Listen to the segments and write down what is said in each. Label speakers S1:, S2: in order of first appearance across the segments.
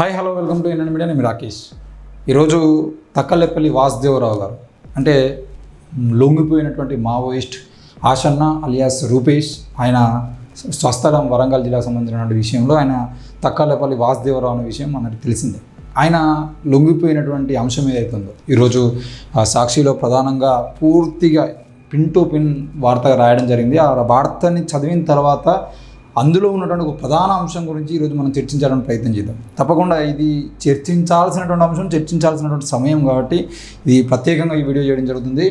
S1: Hi hello welcome to NN media. నేను రాకేష్. ఈరోజు తక్కలెప్పల్లి వాసుదేవరావు గారు అంటే లొంగిపోయినటువంటి మావోయిస్ట్ ఆశన్న అలియాస్ రూపేష్ ఆయన స్వస్థలం వరంగల్ జిల్లాకు సంబంధించినటువంటి విషయంలో ఆయన తక్కలపల్లి వాసుదేవరావు అనే విషయం మనకు తెలిసిందే. ఆయన లొంగిపోయినటువంటి అంశం ఏదైతే ఉందో ఈరోజు ఆ సాక్షిలో ప్రధానంగా పూర్తిగా పిన్ టు పిన్ వార్త రాయడం జరిగింది. ఆ వార్తని చదివిన తర్వాత అందులో ఉన్నటువంటి ఒక ప్రధాన అంశం గురించి ఈరోజు మనం చర్చించాలని ప్రయత్నం చేద్దాం. తప్పకుండా ఇది చర్చించాల్సినటువంటి అంశం చర్చించాల్సినటువంటి సమయం కాబట్టి ఇది ప్రత్యేకంగా ఈ వీడియో చేయడం జరుగుతుంది.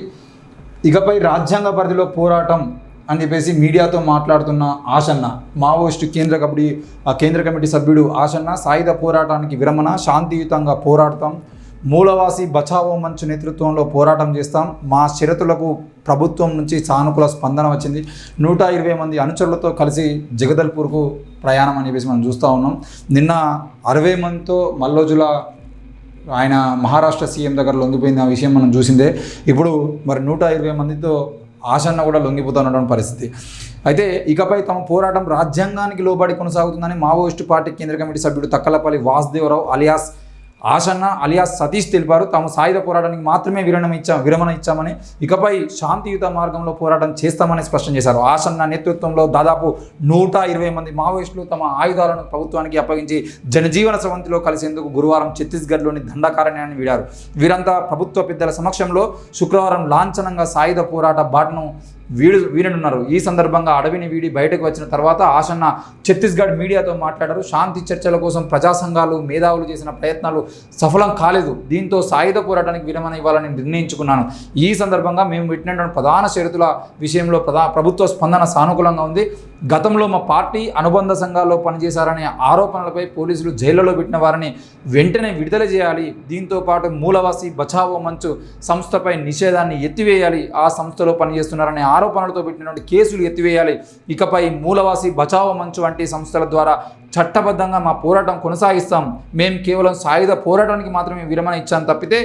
S1: ఇకపై రాజ్యాంగ పరిధిలో పోరాటం అని చెప్పేసి మీడియాతో మాట్లాడుతున్న ఆశన్న మావోయిస్టు కేంద్ర కమిటీ ఆ కేంద్ర కమిటీ సభ్యుడు ఆశన్న సాయుధ పోరాటానికి విరమణ శాంతియుతంగా పోరాడతాం మూలవాసి బచావో మంచు నేతృత్వంలో పోరాటం చేస్తాం. మా షరతులకు ప్రభుత్వం నుంచి సానుకూల స్పందన వచ్చింది. నూట ఇరవై మంది అనుచరులతో కలిసి జగదల్పూర్కు ప్రయాణం అని చెప్పేసి మనం చూస్తూ ఉన్నాం. నిన్న అరవై మందితో మల్లోజుల ఆయన మహారాష్ట్ర సీఎం దగ్గర లొంగిపోయింది ఆ విషయం మనం చూసిందే. ఇప్పుడు మరి నూట ఇరవై మందితో ఆశన్న కూడా లొంగిపోతున్నటువంటి పరిస్థితి. అయితే ఇకపై తమ పోరాటం రాజ్యాంగానికి లోబడి కొనసాగుతుందని మావోయిస్టు పార్టీ కేంద్ర కమిటీ సభ్యుడు తక్కలపల్లి వాసుదేవరావు అలియాస్ ఆసన్న అలియాస్ సతీష్ తెలిపారు. తాము సాయుధ పోరాటానికి మాత్రమే విరమణ ఇచ్చాం విరమణ ఇచ్చామని ఇకపై శాంతియుత మార్గంలో పోరాటం చేస్తామని స్పష్టం చేశారు. ఆసన్న నేతృత్వంలో దాదాపు నూట ఇరవై మంది మావోయిస్టులు తమ ఆయుధాలను ప్రభుత్వానికి అప్పగించి జనజీవన స్రవంతిలో కలిసేందుకు గురువారం ఛత్తీస్గఢ్లోని దండకారణ్యాన్ని వీడారు. వీరంతా ప్రభుత్వ పెద్దల సమక్షంలో శుక్రవారం లాంఛనంగా సాయుధ పోరాట బాటను వీడు వీడనున్నారు ఈ సందర్భంగా అడవిని వీడి బయటకు వచ్చిన తర్వాత ఆశన్న ఛత్తీస్గఢ్ మీడియాతో మాట్లాడారు. శాంతి చర్చల కోసం ప్రజా సంఘాలు మేధావులు చేసిన ప్రయత్నాలు సఫలం కాలేదు. దీంతో సాయుధ పోరాటానికి విరమణ ఇవ్వాలని నిర్ణయించుకున్నాను. ఈ సందర్భంగా మేము పెట్టినటువంటి ప్రధాన షరతుల విషయంలో ప్రధా ప్రభుత్వ స్పందన సానుకూలంగా ఉంది. గతంలో మా పార్టీ అనుబంధ సంఘాల్లో పనిచేశారనే ఆరోపణలపై పోలీసులు జైళ్ళలో పెట్టిన వారిని వెంటనే విడుదల చేయాలి. దీంతో పాటు మూలవాసి బచావో మంచు సంస్థపై నిషేధాన్ని ఎత్తివేయాలి. ఆ సంస్థలో పనిచేస్తున్నారనే ఆరోపణలతో పెట్టినటువంటి కేసులు ఎత్తివేయాలి. ఇకపై మూలవాసి బచావో మంచు వంటి సంస్థల ద్వారా చట్టబద్ధంగా మా పోరాటం కొనసాగిస్తాం. మేము కేవలం సాయుధ పోరాటానికి మాత్రమే విరమణ ఇచ్చాం తప్పితే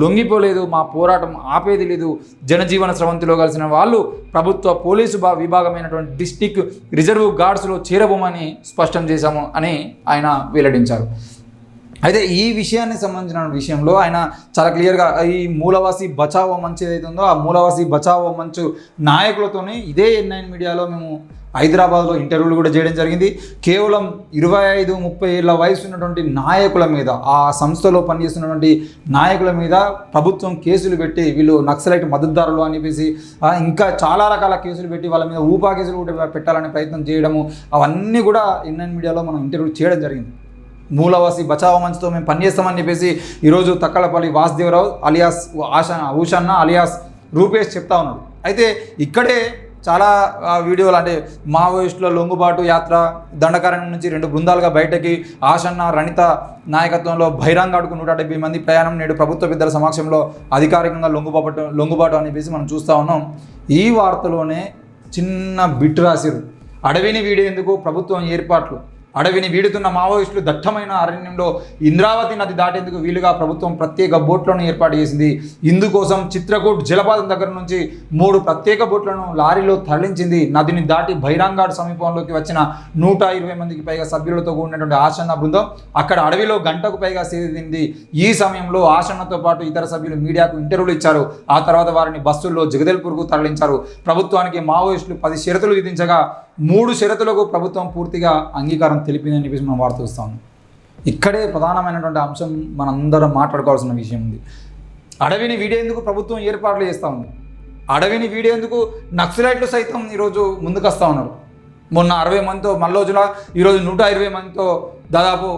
S1: లొంగిపోలేదు మా పోరాటం ఆపేది లేదు. జనజీవన స్రవంతిలో కలిసిన వాళ్ళు ప్రభుత్వ పోలీసు బా విభాగమైనటువంటి డిస్టిక్ రిజర్వ్ గార్డ్స్లో చేరబోమని స్పష్టం చేశాము అని ఆయన వెల్లడించారు. అయితే ఈ విషయాన్ని సంబంధించిన విషయంలో ఆయన చాలా క్లియర్గా ఈ మూలవాసి బచావో మంచు ఏదైతే ఉందో ఆ మూలవాసి బచావో మంచు నాయకులతోనే ఇదే ఎన్ నైన్ మీడియాలో మేము హైదరాబాద్లో ఇంటర్వ్యూలు కూడా చేయడం జరిగింది. కేవలం ఇరవై ఐదు ముప్పై ఏళ్ళ వయసు ఉన్నటువంటి నాయకుల మీద ఆ సంస్థలో పనిచేస్తున్నటువంటి నాయకుల మీద ప్రభుత్వం కేసులు పెట్టి వీళ్ళు నక్సలైట్ మద్దతుదారులు అని చెప్పేసి ఇంకా చాలా రకాల కేసులు పెట్టి వాళ్ళ మీద ఊపా కేసులు కూడా పెట్టాలనే ప్రయత్నం చేయడము అవన్నీ కూడా ఎన్ఎన్ మీడియాలో మనం ఇంటర్వ్యూ చేయడం జరిగింది. మూలవాసి బచావ మంచుతో మేము పనిచేస్తామని చెప్పేసి ఈరోజు Takkalapalli Vasudevarao alias Ashanna alias Rupesh చెప్తా ఉన్నాడు అయితే ఇక్కడే చాలా వీడియోలు అంటే మావోయిస్టుల లొంగుబాటు యాత్ర దండకారణ్యం నుంచి రెండు బృందాలుగా బయటకి ఆశన్న రణిత నాయకత్వంలో బహిరంగాడుకు నూట డెబ్బై మంది ప్రయాణం నేడు ప్రభుత్వ పెద్దల సమక్షంలో అధికారికంగా లొంగుబాటు లొంగుబాటు అని చెప్పేసి మనం చూస్తూ ఉన్నాం. ఈ వార్తలోనే చిన్న బిట్ రాసిరు అడవిని వీడేందుకు ప్రభుత్వం ఏర్పాట్లు. అడవిని వీడుతున్న మావోయిస్టులు దట్టమైన అరణ్యంలో ఇంద్రావతి నది దాటేందుకు వీలుగా ప్రభుత్వం ప్రత్యేక బోట్లను ఏర్పాటు చేసింది. ఇందుకోసం చిత్రకూట్ జలపాతం దగ్గర నుంచి మూడు ప్రత్యేక బోట్లను లారీలో తరలించింది. నదిని దాటి భైరాంగాడ్ సమీపంలోకి వచ్చిన నూట ఇరవై మందికి పైగా సభ్యులతో కూడినటువంటి ఆసన్న బృందం అక్కడ అడవిలో గంటకు పైగా సేదింది. ఈ సమయంలో ఆసన్నతో పాటు ఇతర సభ్యులు మీడియాకు ఇంటర్వ్యూలు ఇచ్చారు. ఆ తర్వాత వారిని బస్సుల్లో జగదల్పూర్కు తరలించారు. ప్రభుత్వానికి మావోయిస్టులు పది షరతులు విధించగా మూడు షరతులకు ప్రభుత్వం పూర్తిగా అంగీకారం తెలిపిందని చెప్పేసి మనం వార్త చూస్తాం ఇక్కడే ప్రధానమైనటువంటి అంశం మనందరం మాట్లాడుకోవాల్సిన విషయం ఉంది. అడవిని వీడేందుకు ప్రభుత్వం ఏర్పాట్లు చేస్తూ ఉంది? అడవిని వీడేందుకు నక్సలైట్లు సైతం ఈరోజు ముందుకు వస్తూ ఉన్నారు? మొన్న అరవై మందితో మల్లోజుల ఈరోజు నూట ఇరవై మందితో దాదాపు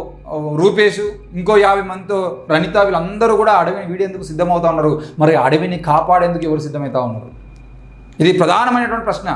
S1: రూపేష్ ఇంకో యాభై మందితో రణిత వీళ్ళందరూ కూడా అడవిని వీడేందుకు సిద్ధమవుతా ఉన్నారు? మరి అడవిని కాపాడేందుకు ఎవరు సిద్ధమవుతా ఉన్నారు? ఇది ప్రధానమైనటువంటి ప్రశ్న.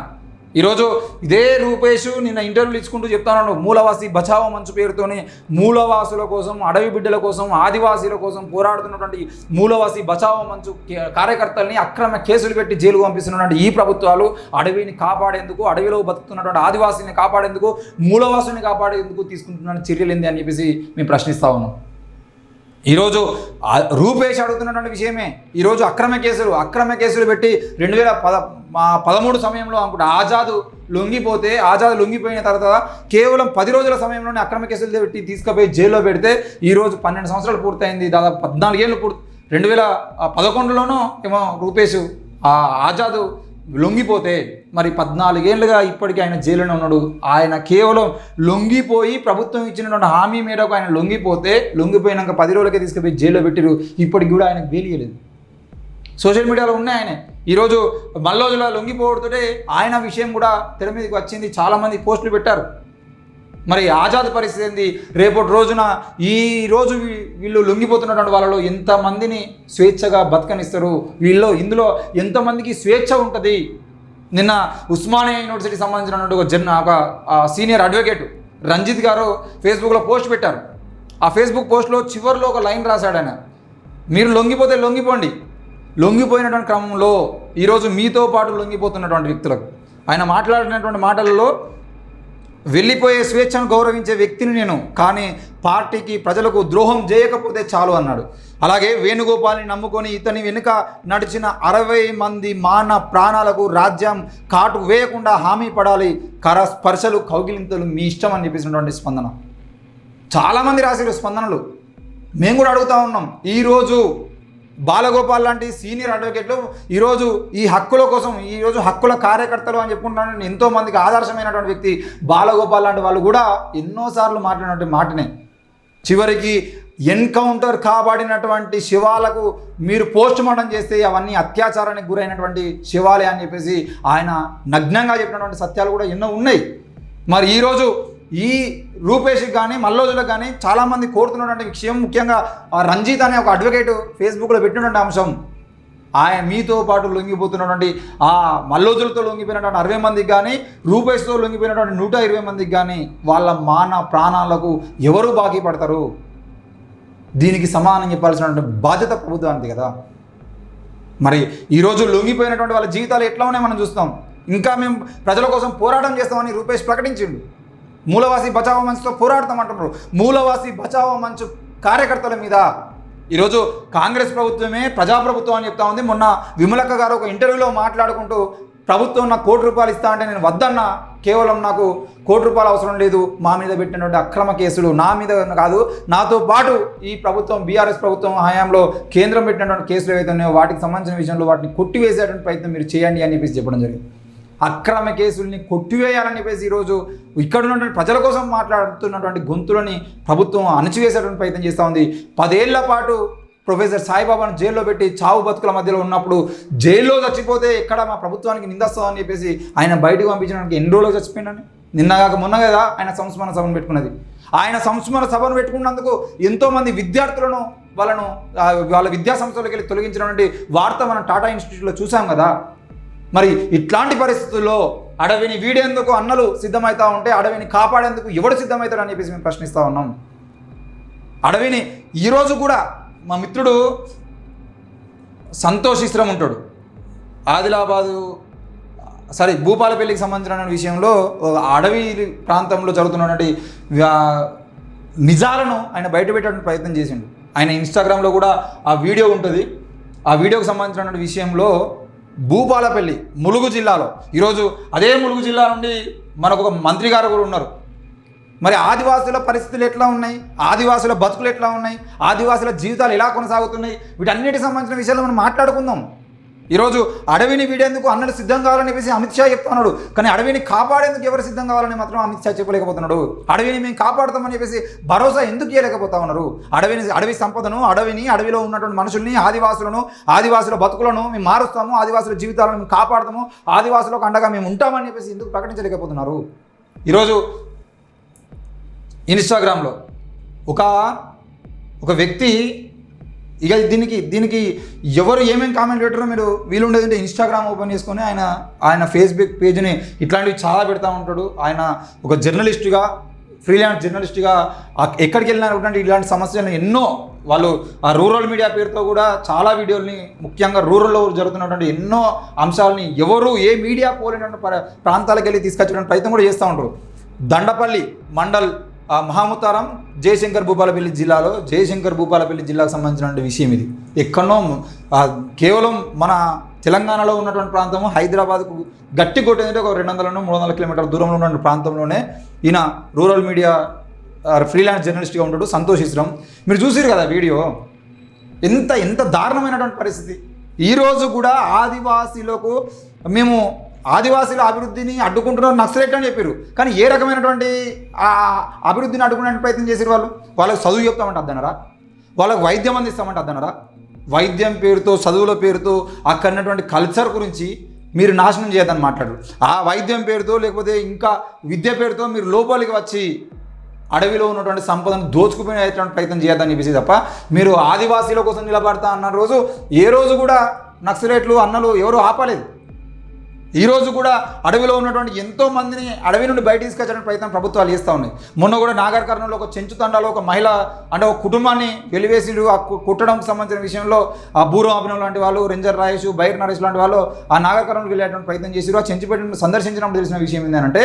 S1: ఈరోజు ఇదే రూపేష్ నిన్న ఇంటర్వ్యూలు ఇచ్చుకుంటూ చెప్తాను మూలవాసి బచావో మంచు పేరుతోని మూలవాసుల కోసం అడవి బిడ్డల కోసం ఆదివాసీల కోసం పోరాడుతున్నటువంటి మూలవాసి బచావో మంచు కే- కార్యకర్తల్ని అక్రమ కేసులు పెట్టి జైలుకు పంపిస్తున్నటువంటి ఈ ప్రభుత్వాలు అడవిని కాపాడేందుకు అడవిలో బతుకుతున్నటువంటి ఆదివాసీని కాపాడేందుకు మూలవాసుని కాపాడేందుకు తీసుకుంటున్న చర్యలు ఏంది అని చెప్పేసి మేము ప్రశ్నిస్తా ఉన్నాం. ఈరోజు రూపేష్ అడుగుతున్నటువంటి విషయమే. ఈరోజు అక్రమ కేసులు అక్రమ కేసులు పెట్టి రెండు వేల పద మా పదమూడు సమయంలో అనుకుంటా ఆజాదు లొంగిపోతే ఆజాద్ లొంగిపోయిన తర్వాత కేవలం పది రోజుల సమయంలోనే అక్రమ కేసులు పెట్టి తీసుకుపోయి జైల్లో పెడితే ఈరోజు పన్నెండు సంవత్సరాలు పూర్తయింది. దాదాపు పద్నాలుగేళ్ళు పూర్తి రెండు వేల పదకొండులోనూ ఏమో రూపేష్ ఆజాదు లొంగిపోతే మరి పద్నాలుగేళ్ళుగా ఇప్పటికీ ఆయన జైలులో ఉన్నాడు. ఆయన కేవలం లొంగిపోయి ప్రభుత్వం ఇచ్చినటువంటి హామీ మేరకు ఆయన లొంగిపోతే లొంగిపోయినాక పది రోజులకే తీసుకుపోయి జైల్లో పెట్టిరు. ఇప్పటికి కూడా ఆయనకు బెయిలియలేదు సోషల్ మీడియాలో ఉన్నాయి ఆయన. ఈరోజు మల్లోజుల లొంగిపోవడంతో ఆయన విషయం కూడా తెర మీదకి వచ్చింది. చాలామంది పోస్టులు పెట్టారు. మరి ఆజాద్ పరిస్థితి ఏంది? రేపటి రోజున ఈ రోజు వీళ్ళు లొంగిపోతున్నటువంటి వాళ్ళలో ఎంతమందిని స్వేచ్ఛగా బతకనిస్తారు? వీళ్ళు ఇందులో ఎంతమందికి స్వేచ్ఛ ఉంటుంది? నిన్న ఉస్మానియా యూనివర్సిటీకి సంబంధించినటువంటి ఒక జన్ ఒక సీనియర్ అడ్వకేట్ రంజిత్ గారు ఫేస్బుక్లో పోస్ట్ పెట్టారు. ఆ ఫేస్బుక్ పోస్ట్లో చివరిలో ఒక లైన్ రాశాడు ఆయన. మీరు లొంగిపోతే లొంగిపోండి. లొంగిపోయినటువంటి క్రమంలో ఈరోజు మీతో పాటు లొంగిపోతున్నటువంటి వ్యక్తులకు. ఆయన మాట్లాడినటువంటి మాటలలో వెళ్ళిపోయే స్వేచ్ఛను గౌరవించే వ్యక్తిని నేను కానీ పార్టీకి ప్రజలకు ద్రోహం చేయకపోతే చాలు అన్నాడు. అలాగే వేణుగోపాల్ని నమ్ముకొని ఇతని వెనుక నడిచిన అరవై మంది మాన ప్రాణాలకు రాజ్యం కాటు వేయకుండా హామీ పడాలి. కర స్పర్శలు కౌగిలింతలు మీ ఇష్టం అని చెప్పేసినటువంటి స్పందన. చాలామంది రాశారు స్పందనలు. మేము కూడా అడుగుతా ఉన్నాం. ఈరోజు బాలగోపాల్ లాంటి సీనియర్ అడ్వకేట్లు ఈరోజు ఈ హక్కుల కోసం ఈరోజు హక్కుల కార్యకర్తలు అని చెప్పుకుంటున్నాను ఎంతోమందికి ఆదర్శమైనటువంటి వ్యక్తి బాలగోపాల్ లాంటి వాళ్ళు కూడా ఎన్నోసార్లు మాట్లాడినటువంటి మాటనే. చివరికి ఎన్కౌంటర్ కాబడినటువంటి శివాలకు మీరు పోస్ట్ మార్టం చేస్తే అవన్నీ అత్యాచారానికి గురైనటువంటి శివాలే అని చెప్పేసి ఆయన నగ్నంగా చెప్పినటువంటి సత్యాలు కూడా ఎన్నో ఉన్నాయి. మరి ఈరోజు ఈ రూపేష్కి కానీ మల్లోజులకు కానీ చాలామంది కోరుతున్నటువంటి విషయం ముఖ్యంగా రంజిత్ అనే ఒక అడ్వకేట్ ఫేస్బుక్లో పెట్టినటువంటి అంశం. ఆయన మీతో పాటు లొంగిపోతున్నటువంటి ఆ మల్లోజులతో లొంగిపోయినటువంటి అరవై మందికి కానీ రూపేష్తో లొంగిపోయినటువంటి నూట ఇరవై మందికి కానీ వాళ్ళ మాన ప్రాణాలకు ఎవరు బాకీ పడతారు? దీనికి సమానం చెప్పాల్సినటువంటి బాధ్యత ప్రభుత్వానికి కదా. మరి ఈరోజు లొంగిపోయినటువంటి వాళ్ళ జీవితాలు ఎట్లా ఉన్నాయి మనం చూస్తాం. ఇంకా మేము ప్రజల కోసం పోరాటం చేస్తామని రూపేష్ ప్రకటించిండు. మూలవాసి బచావో మంచ్తో పోరాడతామంటున్నారు మూలవాసి బచావో మంచు కార్యకర్తల మీద. ఈరోజు కాంగ్రెస్ ప్రభుత్వమే ప్రజాప్రభుత్వం అని చెప్తా ఉంది. మొన్న విమలక్క గారు ఒక ఇంటర్వ్యూలో మాట్లాడుకుంటూ ప్రభుత్వం నాకు కోటి రూపాయలు ఇస్తా అంటే నేను వద్దన్నా. కేవలం నాకు కోటి రూపాయలు అవసరం లేదు. మా మీద పెట్టినటువంటి అక్రమ కేసులు నా మీద కాదు నాతో పాటు ఈ ప్రభుత్వం బీఆర్ఎస్ ప్రభుత్వం హయాంలో కేంద్రం పెట్టినటువంటి కేసులు ఏవైతే ఉన్నాయో వాటికి సంబంధించిన విషయంలో వాటిని కొట్టివేసేటువంటి ప్రయత్నం మీరు చేయండి అని చెప్పేసి చెప్పడం జరిగింది. అక్రమ కేసుల్ని కొట్టివేయాలని చెప్పేసి ఈరోజు ఇక్కడ ఉన్నటువంటి ప్రజల కోసం మాట్లాడుతున్నటువంటి గొంతులని ప్రభుత్వం అణచివేసేటువంటి ప్రయత్నం చేస్తూ ఉంది. పదేళ్ళ పాటు ప్రొఫెసర్ సాయిబాబాను జైల్లో పెట్టి చావు బతుకుల మధ్యలో ఉన్నప్పుడు జైల్లో చచ్చిపోతే ఎక్కడ మా ప్రభుత్వానికి నిందస్తామని చెప్పేసి ఆయన బయటకు పంపించడానికి ఎన్ని రోజులు చచ్చిపోయినాను నిన్నగాక మొన్న కదా ఆయన సంస్మరణ సభను పెట్టుకున్నది. ఆయన సంస్మరణ సభను పెట్టుకున్నందుకు ఎంతోమంది విద్యార్థులను వాళ్ళను వాళ్ళ విద్యా సంస్థలకు వెళ్ళి తొలగించినటువంటి వార్త మనం టాటా ఇన్స్టిట్యూట్లో చూసాం కదా. మరి ఇట్లాంటి పరిస్థితుల్లో అడవిని వీడేందుకు అన్నలు సిద్ధమవుతా ఉంటే అడవిని కాపాడేందుకు ఎవడు సిద్ధమవుతాడు అని చెప్పేసి మేము ప్రశ్నిస్తూ ఉన్నాం. అడవిని ఈరోజు కూడా మా మిత్రుడు సంతోషిస్త్రం ఉంటాడు. ఆదిలాబాదు సరే భూపాలపల్లికి సంబంధించిన విషయంలో అడవి ప్రాంతంలో జరుగుతున్నటువంటి నిజాలను ఆయన బయటపెట్టడానికి ప్రయత్నం చేసిండు. ఆయన ఇన్స్టాగ్రామ్లో కూడా ఆ వీడియో ఉంటుంది. ఆ వీడియోకి సంబంధించిన విషయంలో భూపాలపల్లి ములుగు జిల్లాలో. ఈరోజు అదే ములుగు జిల్లా నుండి మనకు ఒక మంత్రి గారు కూడా ఉన్నారు. మరి ఆదివాసుల పరిస్థితులు ఎట్లా ఉన్నాయి? ఆదివాసుల బతుకులు ఎట్లా ఉన్నాయి? ఆదివాసుల జీవితాలు ఎలా కొనసాగుతున్నాయి? వీటన్నిటికి సంబంధించిన విషయాలు మనం మాట్లాడుకుందాం. ఈరోజు అడవిని వీడేందుకు అన్నలు సిద్ధం కావాలని చెప్పేసి అమిత్ షా చెప్తున్నాడు. కానీ అడవిని కాపాడేందుకు ఎవరు సిద్ధం కావాలని మాత్రం అమిత్ షా చెప్పలేకపోతున్నాడు. అడవిని మేము కాపాడుతామని చెప్పేసి భరోసా ఎందుకు ఇవ్వలేకపోతా ఉన్నారు? అడవిని అడవి సంపదను అడవిని అడవిలో ఉన్నటువంటి మనుషుల్ని ఆదివాసులను ఆదివాసుల బతుకులను మేము మారుస్తాము ఆదివాసుల జీవితాలను మేము కాపాడతాము ఆదివాసులకు అండగా మేము ఉంటామని చెప్పేసి ఎందుకు ప్రకటించలేకపోతున్నారు? ఈరోజు ఇన్స్టాగ్రామ్లో ఒక ఒక వ్యక్తి ఇక దీనికి దీనికి ఎవరు ఏమేమి కామెంట్ పెట్టారో మీరు వీలుండేదంటే ఇన్స్టాగ్రామ్ ఓపెన్ చేసుకొని ఆయన ఆయన ఫేస్బుక్ పేజ్ని ఇట్లాంటివి చాలా పెడతా ఉంటాడు. ఆయన ఒక జర్నలిస్ట్గా ఫ్రీలాన్స్ జర్నలిస్ట్గా ఎక్కడికి వెళ్ళినా కూడా ఇలాంటి సమస్యలను ఎన్నో వాళ్ళు ఆ రూరల్ మీడియా పేరుతో కూడా చాలా వీడియోల్ని ముఖ్యంగా రూరల్లో జరుగుతున్నటువంటి ఎన్నో అంశాలని ఎవరు ఏ మీడియా పోలేనటువంటి ప్రాంతాలకు వెళ్ళి తీసుకొచ్చడానికి ప్రయత్నం కూడా చేస్తూ ఉంటారు. దండపల్లి మండల్ మహాముతారం జయశంకర్ భూపాలపల్లి జిల్లాలో జయశంకర్ భూపాలపల్లి జిల్లాకు సంబంధించిన విషయం ఇది. ఎక్కడో కేవలం మన తెలంగాణలో ఉన్నటువంటి ప్రాంతము హైదరాబాద్కు గట్టి కొట్టేదంటే ఒక రెండు వందల మూడు వందల కిలోమీటర్ల దూరంలో ఉన్న ప్రాంతంలోనే ఈయన రూరల్ మీడియా ఫ్రీలాన్స్ జర్నలిస్ట్గా ఉంటాడు సంతోష్ ఇస్రం మీరు చూసిరు కదా వీడియో? ఎంత ఎంత దారుణమైనటువంటి పరిస్థితి. ఈరోజు కూడా ఆదివాసీలకు మేము ఆదివాసీల అభివృద్ధిని అడ్డుకుంటున్నారు నక్సలెట్ అని చెప్పారు. కానీ ఏ రకమైనటువంటి ఆ అభివృద్ధిని అడ్డుకునే ప్రయత్నం చేసారు వాళ్ళు? వాళ్ళకి చదువు చెప్తామంటే అద్దనరా వాళ్ళకి వైద్యం అందిస్తామంటే అద్దనరా వైద్యం పేరుతో చదువుల పేరుతో అక్కడ ఉన్నటువంటి కల్చర్ గురించి మీరు నాశనం చేయదని మాట్లాడరు. ఆ వైద్యం పేరుతో లేకపోతే ఇంకా విద్య పేరుతో మీరు లోపలికి వచ్చి అడవిలో ఉన్నటువంటి సంపదను దోచుకుపోయేటువంటి ప్రయత్నం చేయొద్దని చెప్పేసి తప్ప మీరు ఆదివాసీల కోసం నిలబడతా అన్న రోజు ఏ రోజు కూడా నక్సలేట్లు అన్నలు ఎవరు ఆపలేదు. ఈరోజు కూడా అడవిలో ఉన్నటువంటి ఎంతో మందిని అడవి నుండి బయట తీసుకొచ్చడానికి ప్రయత్నం ప్రభుత్వాలు చేస్తూ ఉన్నాయి. మొన్న కూడా నాగర్ కర్నూలులో ఒక చెంచు తండాలో ఒక మహిళ అంటే ఒక కుటుంబాన్ని వెలివేసిరు. ఆ కుట్టడానికి సంబంధించిన విషయంలో ఆ బూరో అభినవ్ లాంటి వాళ్ళు రెంజర్ రాయేష్ బైర్ నరేష్ లాంటి వాళ్ళు ఆ నాగర్ కర్నూలు వెళ్ళేటువంటి ప్రయత్నం చేసిరు. ఆ చెంచుపేటను సందర్శించినప్పుడు తెలిసిన విషయం ఏంటంటే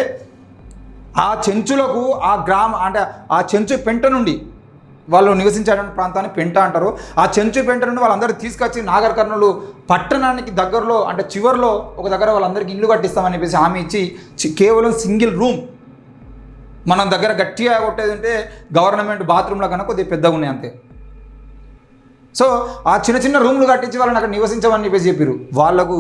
S1: ఆ చెంచులకు ఆ గ్రామ అంటే ఆ చెంచు పెంట నుండి వాళ్ళు నివసించేటువంటి ప్రాంతాన్ని పెంట అంటారు. ఆ చెంచు పెంట నుండి వాళ్ళందరూ తీసుకొచ్చి నాగర్ కర్నూలు పట్టణానికి దగ్గరలో అంటే చివరిలో ఒక దగ్గర వాళ్ళందరికీ ఇల్లు కట్టిస్తామని చెప్పేసి హామీ ఇచ్చి కేవలం సింగిల్ రూమ్. మనం దగ్గర గట్టిగా కొట్టేది అంటే గవర్నమెంట్ బాత్రూంలో కన్నా కొద్దిగా పెద్దగా ఉన్నాయి అంతే. సో ఆ చిన్న చిన్న రూమ్లు కట్టించి వాళ్ళని అక్కడ నివసించమని చెప్పేసి చెప్పారు వాళ్ళకు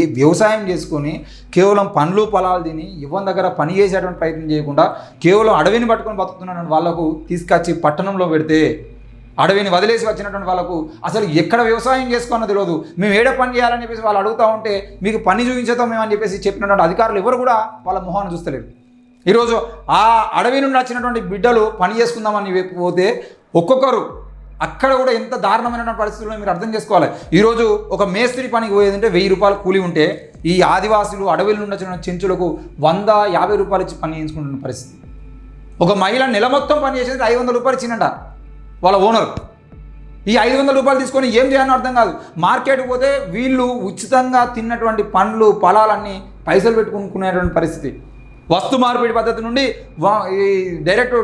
S1: ఏ వ్యవసాయం చేసుకొని కేవలం పండ్లు పొలాలు తిని ఇవ్వని దగ్గర పని చేసేటువంటి ప్రయత్నం చేయకుండా కేవలం అడవిని పట్టుకొని బతుకుతున్నటువంటి వాళ్ళకు తీసుకొచ్చి పట్టణంలో పెడితే అడవిని వదిలేసి వచ్చినటువంటి వాళ్ళకు అసలు ఎక్కడ వ్యవసాయం చేసుకోనో తెలియదు. మేము ఏడ పని చేయాలని చెప్పేసి వాళ్ళు అడుగుతూ ఉంటే మీకు పని చూపించేద్దాం మేము అని చెప్పేసి చెప్పినటువంటి అధికారులు ఎవరు కూడా వాళ్ళ మొహాన్ని చూస్తలేరు. ఈరోజు ఆ అడవి నుండి వచ్చినటువంటి బిడ్డలు పని చేసుకుందామని పోతే ఒక్కొక్కరు అక్కడ కూడా ఎంత దారుణమైన పరిస్థితుల్లో మీరు అర్థం చేసుకోవాలి. ఈరోజు ఒక మేస్త్రి పనికి పోయేదంటే వెయ్యి రూపాయలు కూలి ఉంటే ఈ ఆదివాసులు అడవిలో ఉన్న చెంచులకు వంద యాభై రూపాయలు ఇచ్చి పని చేయించుకుంటున్న పరిస్థితి. ఒక మహిళ నెల మొత్తం పని చేసేది ఐదు వందల రూపాయలు ఇచ్చిందంట వాళ్ళ ఓనర్. ఈ ఐదు వందల రూపాయలు తీసుకొని ఏం చేయాలని అర్థం కాదు. మార్కెట్కి పోతే వీళ్ళు ఉచితంగా తిన్నటువంటి పండ్లు పొలాలన్నీ పైసలు పెట్టుకునేటువంటి పరిస్థితి. వస్తు మార్పిడి పద్ధతి నుండి వా- ఈ డైరెక్ట్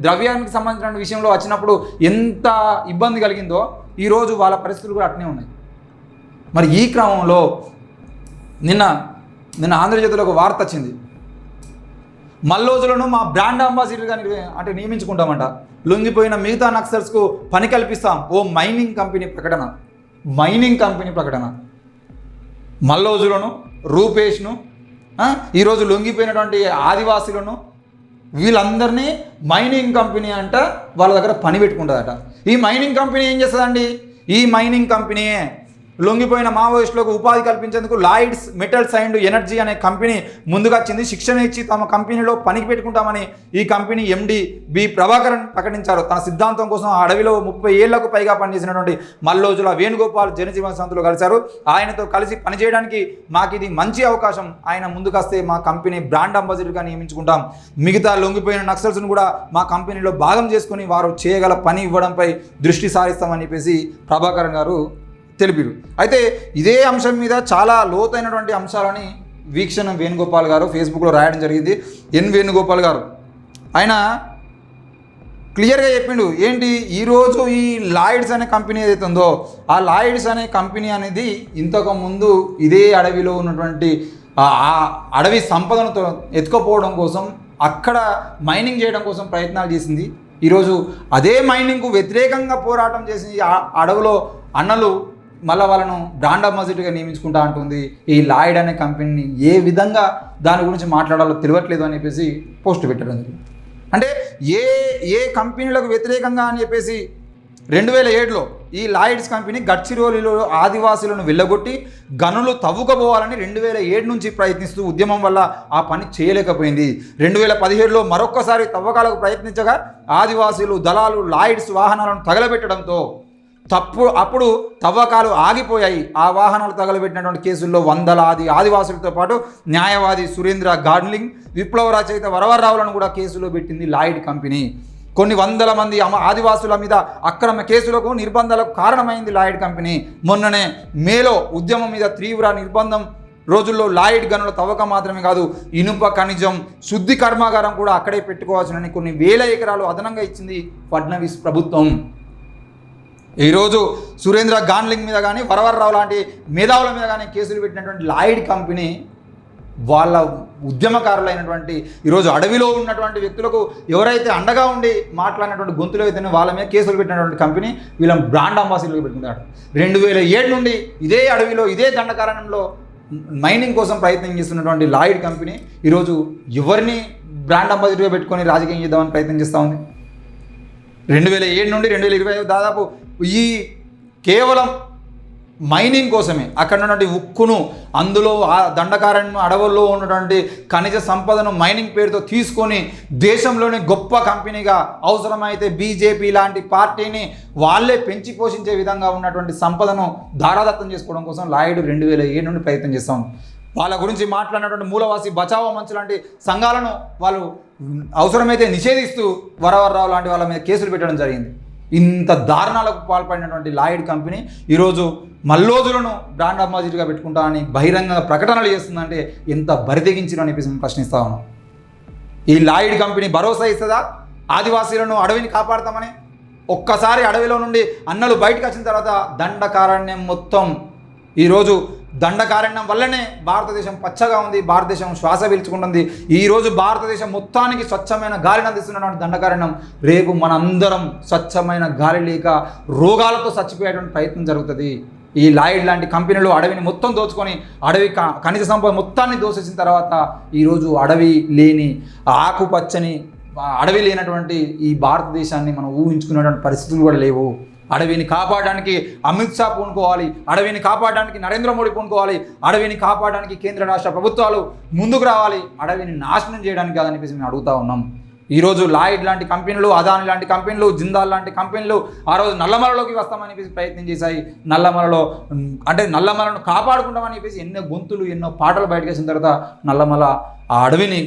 S1: ద్రవ్యానికి సంబంధించిన విషయంలో వచ్చినప్పుడు ఎంత ఇబ్బంది కలిగిందో ఈరోజు వాళ్ళ పరిస్థితులు కూడా అట్నే ఉన్నాయి. మరి ఈ క్రమంలో నిన్న నిన్న ఆంధ్రజ్యోతిలో ఒక వార్త వచ్చింది. మల్లోజులను మా బ్రాండ్ అంబాసిడర్గా అంటే నియమించుకుంటామంట. లొంగిపోయిన మిగతా నక్సల్స్కు పని కల్పిస్తాం. ఓ మైనింగ్ కంపెనీ ప్రకటన. మైనింగ్ కంపెనీ ప్రకటన. మల్లోజులను రూపేష్ను ఈరోజు లొంగిపోయినటువంటి ఆదివాసులను వీళ్ళందరినీ మైనింగ్ కంపెనీ అంట వాళ్ళ దగ్గర పని పెట్టుకుంటుందట. ఈ మైనింగ్ కంపెనీ ఏం చేస్తుందండి? ఈ మైనింగ్ కంపెనీయే లొంగిపోయిన మావోయిస్టులకు ఉపాధి కల్పించేందుకు లాయిడ్స్ మెటల్స్ అండ్ ఎనర్జీ అనే కంపెనీ ముందుకొచ్చింది శిక్షణ ఇచ్చి తమ కంపెనీలో పనికి పెట్టుకుంటామని ఈ కంపెనీ ఎండి బి ప్రభాకరన్ ప్రకటించారు. తన సిద్ధాంతం కోసం ఆ అడవిలో ముప్పై ఏళ్ళకు పైగా పనిచేసినటువంటి మల్లోజుల వేణుగోపాల్ జనజీవన సంతులు కలిశారు. ఆయనతో కలిసి పనిచేయడానికి మాకు ఇది మంచి అవకాశం. ఆయన ముందుకొస్తే మా కంపెనీ బ్రాండ్ అంబాసిడర్గా నియమించుకుంటాం. మిగతా లొంగిపోయిన నక్సల్స్ను కూడా మా కంపెనీలో భాగం చేసుకుని వారు చేయగల పని ఇవ్వడంపై దృష్టి సారిస్తామని చెప్పేసి ప్రభాకరన్ గారు తెలిపారు. అయితే ఇదే అంశం మీద చాలా లోతైనటువంటి అంశాలని వీక్షణ వేణుగోపాల్ గారు ఫేస్బుక్లో రాయడం జరిగింది. ఎన్ వేణుగోపాల్ గారు ఆయన క్లియర్గా చెప్పిండు ఏంటి ఈరోజు ఈ లాయిడ్స్ అనే కంపెనీ ఏదైతే ఉందో ఆ లాయిడ్స్ అనే కంపెనీ అనేది ఇంతకు ముందు ఇదే అడవిలో ఉన్నటువంటి ఆ అడవి సంపదను ఎత్తుకుపోవడం కోసం అక్కడ మైనింగ్ చేయడం కోసం ప్రయత్నాలు చేసింది. ఈరోజు అదే మైనింగ్కు వ్యతిరేకంగా పోరాటం చేసి ఆ అడవిలో అన్నలు మళ్ళీ వాళ్ళను బ్రాండ్ అంబాసిడర్గా నియమించుకుంటా అంటుంది. ఈ లాయిడ్ అనే కంపెనీని ఏ విధంగా దాని గురించి మాట్లాడాలో తెలియట్లేదు అని చెప్పేసి పోస్ట్ పెట్టడం జరిగింది. అంటే ఏ ఏ కంపెనీలకు వ్యతిరేకంగా అని చెప్పేసి రెండు వేల ఏడులో ఈ లాయిడ్స్ కంపెనీ గడ్చిరోలిలో ఆదివాసులను వెళ్ళగొట్టి గనులు తవ్వుకపోవాలని రెండు వేల ఏడు నుంచి ప్రయత్నిస్తూ ఉద్యమం వల్ల ఆ పని చేయలేకపోయింది. రెండు వేల పదిహేడులో మరొక్కసారి తవ్వకాలకు ప్రయత్నించగా ఆదివాసీలు దళాలు లాయిడ్స్ వాహనాలను తగలబెట్టడంతో తప్పు అప్పుడు తవ్వకాలు ఆగిపోయాయి. ఆ వాహనాలు తగలబెట్టినటువంటి కేసుల్లో వందలాది ఆదివాసులతో పాటు న్యాయవాది సురేంద్ర గాడ్లింగ్ విప్లవ రచయిత వరవరరావులను కూడా కేసులో పెట్టింది లాయిడ్ కంపెనీ. కొన్ని వందల మంది ఆదివాసుల మీద అక్రమ కేసులకు నిర్బంధాలకు కారణమైంది లాయిడ్ కంపెనీ. మొన్ననే మేలో ఉద్యమం మీద తీవ్ర నిర్బంధం రోజుల్లో లాయిడ్ గనుల తవ్వకం మాత్రమే కాదు ఇనుప ఖనిజం శుద్ధి కర్మాగారం కూడా అక్కడే పెట్టుకోవాల్సినని కొన్ని వేల ఎకరాలు అదనంగా ఇచ్చింది ఫడ్నవీస్ ప్రభుత్వం. ఈరోజు సురేంద్ర గాన్లింగ్ మీద కానీ వరవరరావు లాంటి మేధావుల మీద కానీ కేసులు పెట్టినటువంటి లాయిడ్ కంపెనీ వాళ్ళ ఉద్యమకారులైనటువంటి ఈరోజు అడవిలో ఉన్నటువంటి వ్యక్తులకు ఎవరైతే అండగా ఉండి మాట్లాడినటువంటి గొంతులు అయితేనే వాళ్ళ మీద కేసులు పెట్టినటువంటి కంపెనీ వీళ్ళని బ్రాండ్ అంబాసిడర్గా పెట్టుకున్నాడు రెండు వేల ఏడు నుండి ఇదే అడవిలో ఇదే దండకారణంలో మైనింగ్ కోసం ప్రయత్నం చేస్తున్నటువంటి లాయిడ్ కంపెనీ ఈరోజు ఎవరిని బ్రాండ్ అంబాసిడర్గా పెట్టుకొని రాజకీయం చేద్దామని ప్రయత్నం చేస్తూ ఉంది? రెండు వేల ఏడు నుండి రెండు వేల ఇరవై ఐదు దాదాపు ఈ కేవలం మైనింగ్ కోసమే. అక్కడ ఉన్నటువంటి ఉక్కును అందులో ఆ దండకారణ్యం అడవుల్లో ఉన్నటువంటి ఖనిజ సంపదను మైనింగ్ పేరుతో తీసుకొని దేశంలోనే గొప్ప కంపెనీగా అవసరమైతే బీజేపీ లాంటి పార్టీని వాళ్ళే పెంచి పోషించే విధంగా ఉన్నటువంటి సంపదను ధారాదత్తం చేసుకోవడం కోసం లాయుడు రెండు వేల ఏడు నుండి ప్రయత్నం చేస్తాం. వాళ్ళ గురించి మాట్లాడినటువంటి మూలవాసి బచావో మంచు లాంటి సంఘాలను వాళ్ళు అవసరమైతే నిషేధిస్తూ వరవర్రావు లాంటి వాళ్ళ మీద కేసులు పెట్టడం జరిగింది. ఇంత దారుణాలకు పాల్పడినటువంటి లాయిడ్ కంపెనీ ఈరోజు మల్లోజులను బ్రాండ్ అంబాసిడర్గా పెట్టుకుంటా అని బహిరంగ ప్రకటనలు చేస్తుందంటే ఎంత బరితెగించిన అనిపిస్తుంది ప్రశ్నిస్తా ఉన్నాం. ఈ లాయిడ్ కంపెనీ భరోసా ఇస్తుందా? ఆదివాసీలను అడవిని కాపాడతామని? ఒక్కసారి అడవిలో నుండి అన్నలు బయటకు వచ్చిన తర్వాత దండకారణ్యం మొత్తం ఈరోజు దండకారణ్యం వల్లనే భారతదేశం పచ్చగా ఉంది భారతదేశం శ్వాస పీల్చుకుంటుంది. ఈరోజు భారతదేశం మొత్తానికి స్వచ్ఛమైన గాలిని అందిస్తున్నటువంటి దండకారణ్యం రేపు మనందరం స్వచ్ఛమైన గాలి లేక రోగాలతో చచ్చిపోయేటువంటి ప్రయత్నం జరుగుతుంది. ఈ లాయిడ్ లాంటి కంపెనీలు అడవిని మొత్తం దోచుకొని అడవి ఖనిజ సంపద మొత్తాన్ని దోసేసిన తర్వాత ఈరోజు అడవి లేని ఆకుపచ్చని అడవి లేనటువంటి ఈ భారతదేశాన్ని మనం ఊహించుకునేటువంటి పరిస్థితులు కూడా లేవు. అడవిని కాపాడడానికి అమిత్ షా పూనుకోవాలి అడవిని కాపాడడానికి నరేంద్ర మోడీ పూనుకోవాలి అడవిని కాపాడడానికి కేంద్ర రాష్ట్ర ప్రభుత్వాలు ముందుకు రావాలి అడవిని నాశనం చేయడానికి కాదని చెప్పేసి మేము అడుగుతా ఉన్నాం. ఈరోజు లాయిడ్ లాంటి కంపెనీలు అదాని లాంటి కంపెనీలు జిందాల్ లాంటి కంపెనీలు ఆ రోజు నల్లమలలోకి వస్తామని చెప్పేసి ప్రయత్నం చేశాయి. నల్లమలలో అంటే నల్లమలను కాపాడుకుంటామని చెప్పేసి ఎన్నో గొంతులు ఎన్నో పాటలు బయటకు వచ్చిన తర్వాత నల్లమల ఆ అడవిని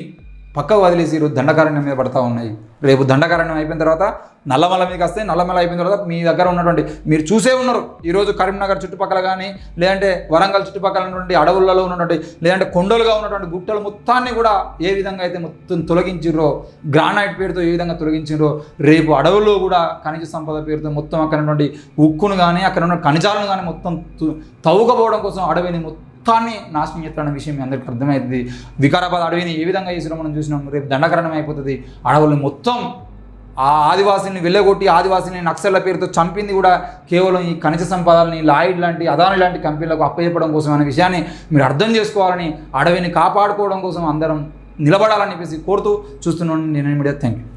S1: పక్కకు వదిలేసి ఈరోజు దండకారణ్యం మీద పడతా ఉన్నాయి. రేపు దండకారణ్యం అయిపోయిన తర్వాత నల్లమల మీదకి వస్తే నల్లమల అయిపోయిన తర్వాత మీ దగ్గర ఉన్నటువంటి మీరు చూసే ఉన్నారు. ఈరోజు కరీంనగర్ చుట్టుపక్కల కానీ లేదంటే వరంగల్ చుట్టుపక్కల ఉన్నటువంటి అడవులలో ఉన్నటువంటి లేదంటే కొండలుగా ఉన్నటువంటి గుట్టలు మొత్తాన్ని కూడా ఏ విధంగా అయితే మొత్తం తొలగించిర్రో గ్రానైట్ పేరుతో ఏ విధంగా తొలగించిర్రో రేపు అడవుల్లో కూడా ఖనిజ సంపద పేరుతో మొత్తం అక్కడ ఉన్నటువంటి ఉక్కును కానీ అక్కడ ఉన్న ఖనిజాలను కానీ మొత్తం తు- తవ్వుకపోవడం కోసం అడవిని మొత్తం మొత్తాన్ని నాశనం చేస్తున్న విషయం మీ అందరికీ అర్థమవుతుంది వికారాబాద్ అడవిని ఏ విధంగా చేసినా మనం చూసినాం. రేపు దండకరణం అయిపోతుంది. అడవుల్ని మొత్తం ఆ ఆదివాసిని వెళ్ళగొట్టి ఆదివాసిని నక్సల పేరుతో చంపింది కూడా కేవలం ఈ ఖనిజ సంపదల్ని లాయిడ్ లాంటి అదాని లాంటి కంపెనీలకు అప్పచెప్పడం కోసం అనే విషయాన్ని మీరు అర్థం చేసుకోవాలని అడవిని కాపాడుకోవడం కోసం అందరం నిలబడాలని చెప్పేసి కోరుతూ చూస్తున్నాను నేను మీడియా థ్యాంక్ యూ